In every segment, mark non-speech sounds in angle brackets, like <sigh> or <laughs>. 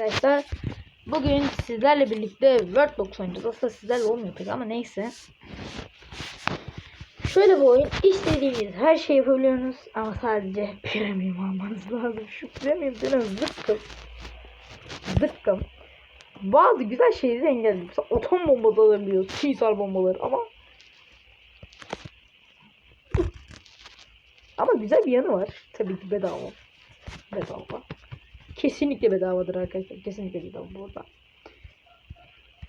arkadaşlar. Bugün sizlerle birlikte Word Box oynayacağız. Aslında sizlerle olmuyor pek ama neyse. Şöyle bir oyun. İstediğiniz her şeyi yapabiliyorsunuz ama sadece premium almanız lazım. Şu premium denen zıkkım. Zıkkım. Bazı güzel şeyleri engelliyor. Mesela atom bombası alabiliyoruz. Suisar bombaları ama ama güzel bir yanı var. Tabii ki bedava. Bedava. Kesinlikle bedavadır arkadaşlar. Kesinlikle bedava burada.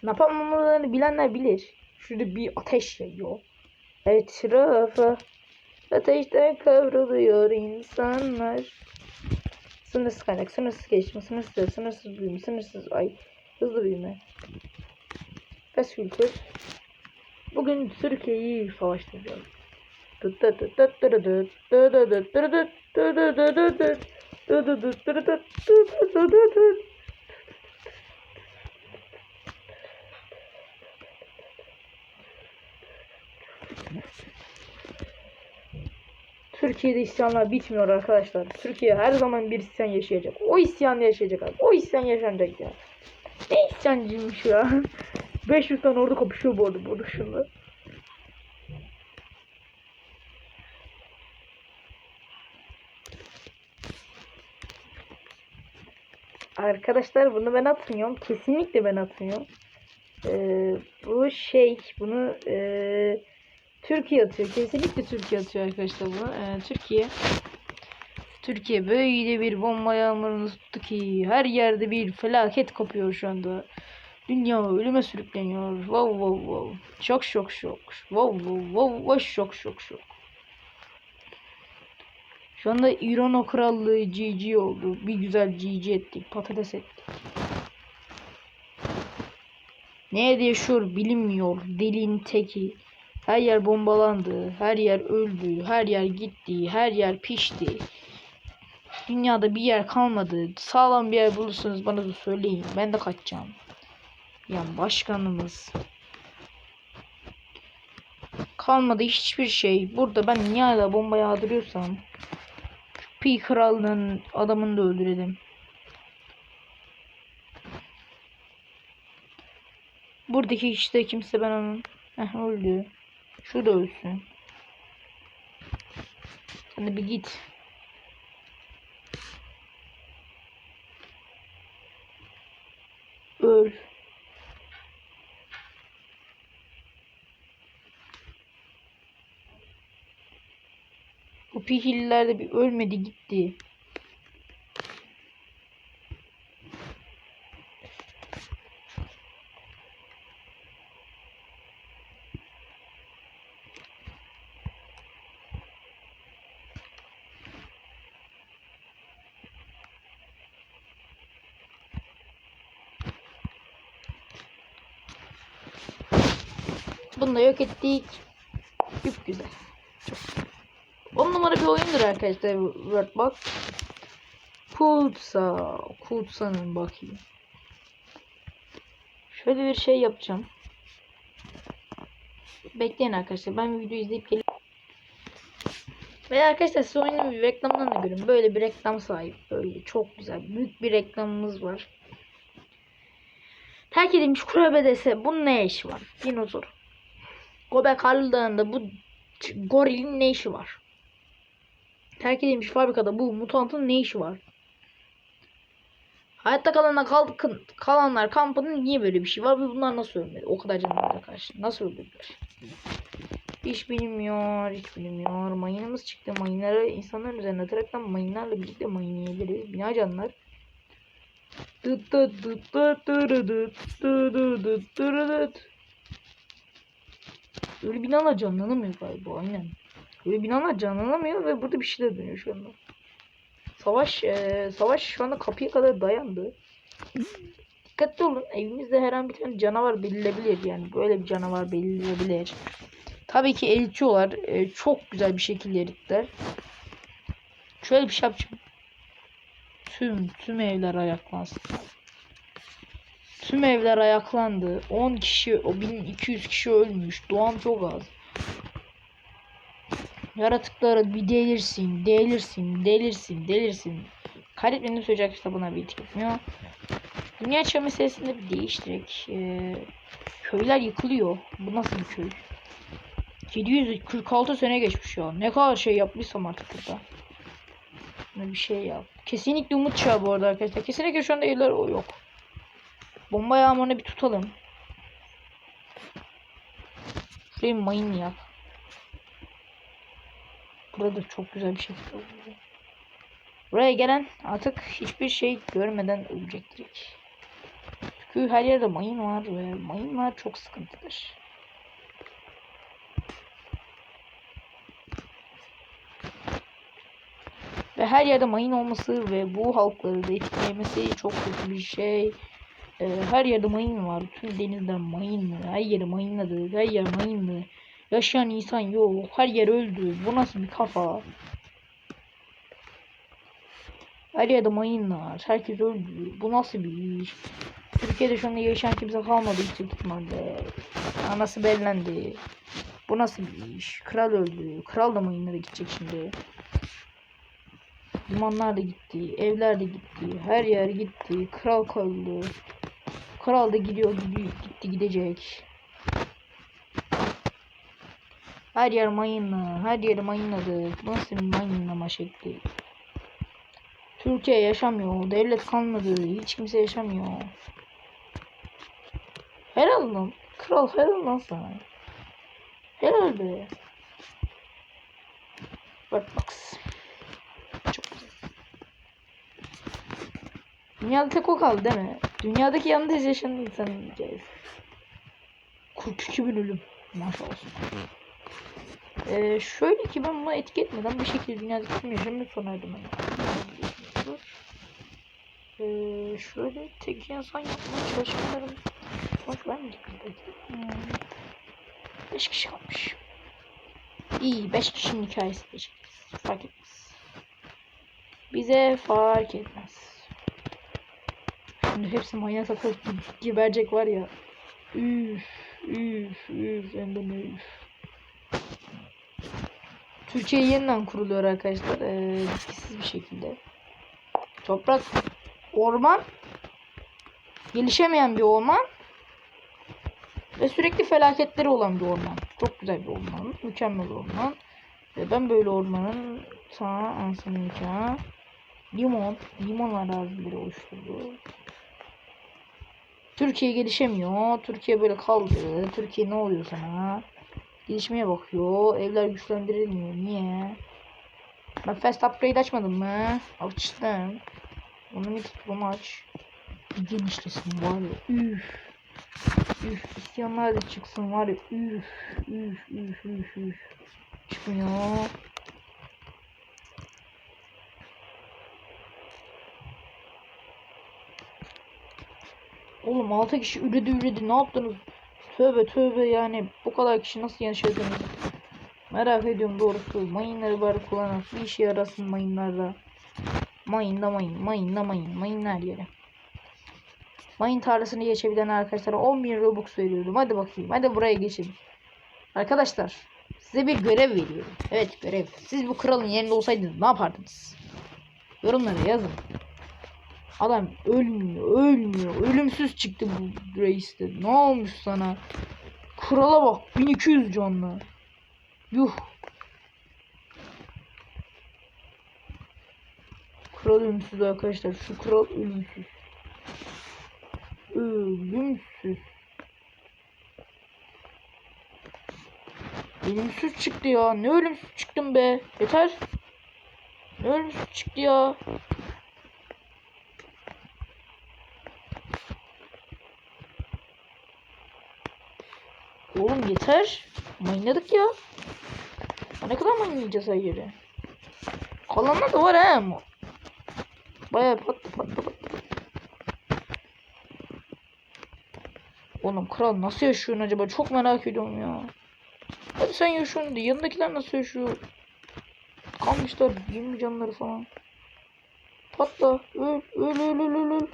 Napalmamalarını bilenler bilir. Şurada bir ateş yayıyor. Etrafı ateşten kavruluyor insanlar. Sınırsız kaynak, sınırsız gelişme, sınırsız, sınırsız büyüme, sınırsız ay, hızlı büyüme. Fast kültür. Bugün Türkiye'yi Türkiye'de isyanlar bitmiyor arkadaşlar. Türkiye her zaman bir isyan yaşayacak. O isyan yaşayacak abi. O isyan yaşanacak ya. Ne isyancıymış ya. <laughs> 500 tane orada kapışıyor bu arada burada şunda. Arkadaşlar bunu ben atmıyorum. Kesinlikle ben atmıyorum. Ee, bu şey bunu ee, Türkiye atıyor. Kesinlikle Türkiye atıyor arkadaşlar bunu. Ee, Türkiye Türkiye böyle bir bomba yağmurunu tuttu ki her yerde bir felaket kopuyor şu anda. Dünya ölüme sürükleniyor. Wow wow wow. Şok şok şok. Wow wow. wow. Şok şok şok. Şu anda İran krallığı GG oldu. Bir güzel GG ettik. Patates ettik. Nerede yaşıyor bilinmiyor. Delin teki. Her yer bombalandı. Her yer öldü. Her yer gitti. Her yer pişti. Dünyada bir yer kalmadı. Sağlam bir yer bulursanız bana da söyleyin. Ben de kaçacağım. Yani başkanımız. Kalmadı hiçbir şey. Burada ben niye hala bomba yağdırıyorsam. Pi kralının adamını da öldürelim. Buradaki işte kimse ben onun. Heh, öldü. Şu da ölsün. Hadi bir git. Öl. Pihiller de bir ölmedi gitti. Bunu da yok ettik. Çok güzel. 10 numara bir oyundur arkadaşlar World Box. Kutsa. Kutsa'nın bakayım. Şöyle bir şey yapacağım. Bekleyin arkadaşlar. Ben bir video izleyip gelip ve arkadaşlar size oyunun bir reklamını da görün. Böyle bir reklam sahip. Böyle çok güzel. Büyük bir reklamımız var. Terk edilmiş kurabiye dese bunun ne işi var? Dinozor. Göbek Dağı'nda bu gorilin ne işi var? Terk edilmiş fabrikada bu mutantın ne işi var? Hayatta kalanlar kalkın, kalanlar kampının niye böyle bir şey var ve bunlar nasıl ölmedi? O kadar canlılara karşı nasıl öldürdüler? Hiç bilinmiyor, hiç bilinmiyor. Mayınımız çıktı. Mayınları insanların üzerine ataraktan mayınlarla birlikte mayın yiyebiliriz. Bina canlılar. Dıt dıt dıt dıt dıt dı dı dıt dırı dıt. Öyle binalar canlanamıyor galiba aynen. Öyle binalar canlanamıyor ve burada bir şeyler dönüyor şu anda. Savaş e, savaş şu anda kapıya kadar dayandı. Dikkatli olun. Evimizde her an bir tane canavar belirlebilir yani. Böyle bir canavar belirlebilir. Tabii ki elçiyorlar. E, çok güzel bir şekilde erittiler. Şöyle bir şey yapacağım. Tüm tüm evler ayaklansın. Tüm evler ayaklandı. 10 kişi, o 1200 kişi ölmüş. Doğan çok az. Yaratıkları bir delirsin, delirsin, delirsin, delirsin. Kaydetmenin söyleyecek kitabına bir etmiyor. Dünya çağı meselesinde bir değiştirek. Ee, köyler yıkılıyor. Bu nasıl bir köy? 746 sene geçmiş ya. Ne kadar şey yapmışsam artık burada. Ne bir şey yap. Kesinlikle umut çağı bu arada arkadaşlar. Kesinlikle şu anda evler o yok. Bomba yağmurunu bir tutalım. Şurayı mayın yap. Burada çok güzel bir şey oldu. Buraya gelen artık hiçbir şey görmeden ölecek direkt. Çünkü her yerde mayın var ve mayınlar çok sıkıntıdır. Ve her yerde mayın olması ve bu halkları da etkilemesi çok kötü bir şey. Ee, her yerde mayın var. Tüm denizler mayınlı. Her yeri mayınladı. Her yer mayınlı. Yaşayan insan yok. Her yer öldü. Bu nasıl bir kafa? Her yerde mayın var. Herkes öldü. Bu nasıl bir iş? Türkiye'de şu anda yaşayan kimse kalmadı hiç ihtimalle. Anası bellendi. Bu nasıl bir iş? Kral öldü. Kral da mayınlara gidecek şimdi. Limanlar da gitti. Evler de gitti. Her yer gitti. Kral kaldı. Kral da gidiyor gidiyor gitti gidecek. Her yer mayınlı. Her yeri mayınladı. Bu Nasıl mayınlama şekli? Türkiye yaşamıyor. Devlet kalmadı. Hiç kimse yaşamıyor. Helal lan. Kral helal lan sana. Helal be. Bak bak. Çok güzel. Dünyada tek o kaldı değil mi? Dünyadaki yalnız yaşayan insan diyeceğiz. 42 bin ölüm. Maşallah. Ee, şöyle ki ben buna etki etmeden bir şekilde dünyadaki tüm yaşamı sona erdirmem. Ee, şöyle tek insan yapmaya çalışmalarım sonuç vermeyecek mi? Hmm. 5 kişi kalmış. İyi 5 kişinin hikayesi çekeriz. Fark etmez. Bize fark etmez. Şimdi hepsi manyak takılıp geberecek var ya. Üf, üf, üf, hem de üf. Türkiye yeniden kuruluyor arkadaşlar. Ee, bir şekilde. Toprak, orman, gelişemeyen bir orman ve sürekli felaketleri olan bir orman. Çok güzel bir orman, mükemmel orman. Ve ben böyle ormanın sana ansın nikahı limon, limon arazileri oluşturdu. Türkiye gelişemiyor. Türkiye böyle kaldı. Türkiye ne oluyor sana? Gelişmeye bakıyor. Evler güçlendirilmiyor. Niye? Ben fast upgrade açmadım mı? Açtım. Onu bir tutulma aç. Genişlesin var ya. Üf. Üf. İsyanlar da çıksın var ya. Üf. Üf. Üf. Üf. Üf. Çıkmıyor. Oğlum 6 kişi üredi üredi ne yaptınız? Tövbe tövbe yani bu kadar kişi nasıl yaşadınız? Merak ediyorum doğrusu. Mayınları bari kullanan bir işe yarasın mayınlarla. Mayın da mayın, mayın da mayın, mayın her yere. Mayın tarlasını geçebilen arkadaşlara 10.000 Robux veriyorum. Hadi bakayım, hadi buraya geçin. Arkadaşlar, size bir görev veriyorum. Evet görev. Siz bu kralın yerinde olsaydınız ne yapardınız? Yorumlara yazın. Adam ölmüyor, ölmüyor. Ölümsüz çıktı bu reiste. Ne olmuş sana? Krala bak 1200 canlı. Yuh. Kral ölümsüz arkadaşlar. Şu kral ölümsüz. Ölümsüz. Ölümsüz çıktı ya. Ne ölümsüz çıktım be. Yeter. Ne ölümsüz çıktı ya. Oğlum yeter. Maynadık ya. Ne kadar maynayacağız her yere? Kalanlar da var ama. Bayağı patlı patlı patlı. Oğlum kral nasıl yaşıyorsun acaba? Çok merak ediyorum ya. Hadi sen yaşıyorsun de yanındakiler nasıl yaşıyor? Kalmışlar 20 canları falan. Patla. Öl öl öl öl öl. öl.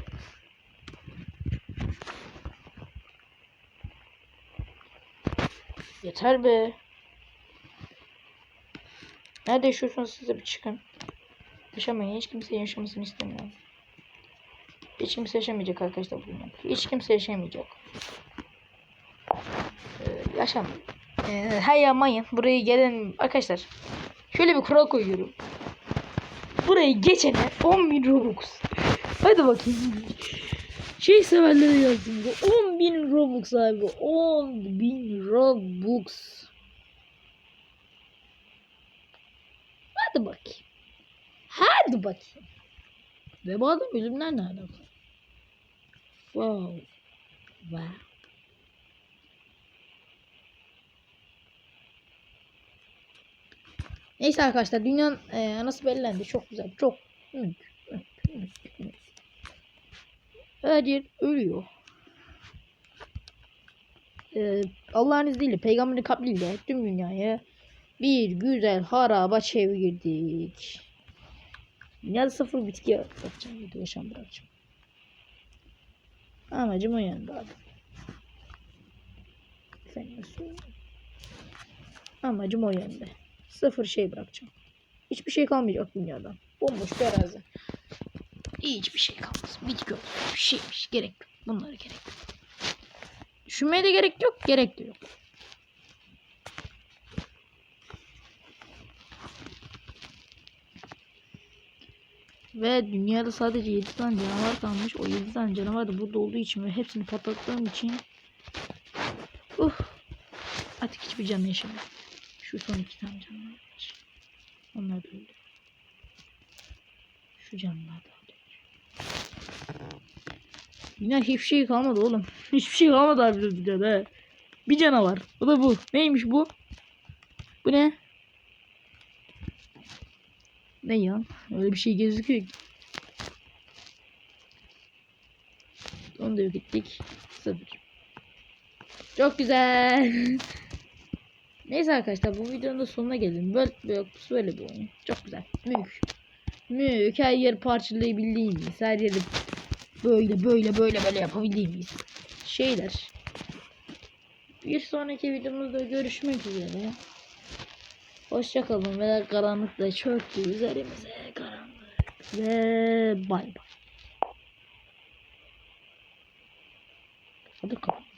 Yeter be. Nerede yaşıyorsunuz siz de bir çıkın. Yaşamayın. Hiç kimsenin yaşamasını istemiyorum. Hiç kimse yaşamayacak arkadaşlar bu dünyada. Hiç kimse yaşamayacak. Ee, yaşam. Ee, hay yapmayın. Buraya gelen arkadaşlar. Şöyle bir kural koyuyorum. Burayı geçene 10.000 Robux. Hadi bakayım. Şey severlere yazdım bu. 10.000 Robux abi. 10.000 Robux. Hadi bakayım. Hadi bakayım. Ve bu adam ölümler ne alaka? Wow. Wow. Neyse arkadaşlar dünyanın e, anası bellendi. Çok güzel. Çok. Mük, mük, mük. Her ölüyor. Ee, Allah'ın izniyle peygamberin kabliyle tüm dünyaya bir güzel haraba çevirdik. Dünyada sıfır bitki yapacağım. Video yaşam bırakacağım. Amacım o yönde abi. Efendim söyleyeyim. Amacım o yönde. Sıfır şey bırakacağım. Hiçbir şey kalmayacak dünyada. Bomboş bir arazi. Hiçbir şey kalmaz. Bitki olur. Bir şeymiş. Gerek yok. Bunlara gerek yok. Düşünmeye de gerek yok. Gerek de yok. Ve dünyada sadece 7 tane canavar kalmış. O 7 tane canavar da burada olduğu için ve hepsini patlattığım için Uf. Artık hiçbir canlı yaşamıyor. Şu son iki tane canavar var. Onlar da öldü. Şu canlılar da. Yine hiçbir şey kalmadı oğlum. <laughs> Hiçbir şey kalmadı dünyada. he. Bir canavar. O da bu. Neymiş bu? Bu ne? Ne ya? Öyle bir şey gözüküyor ki. Onu da yok ettik. Sıfır. Çok güzel. <laughs> Neyse arkadaşlar bu videonun da sonuna geldim. Böyle, böyle, böyle bir oyun. Çok güzel. Mük. Mük. Her yeri parçalayabildiğimiz. Her yeri böyle böyle böyle böyle yapabildiğimiz şeyler. Bir sonraki videomuzda görüşmek üzere. Hoşçakalın ve karanlık da çöktü üzerimize karanlık ve bay bay. Hadi kapat.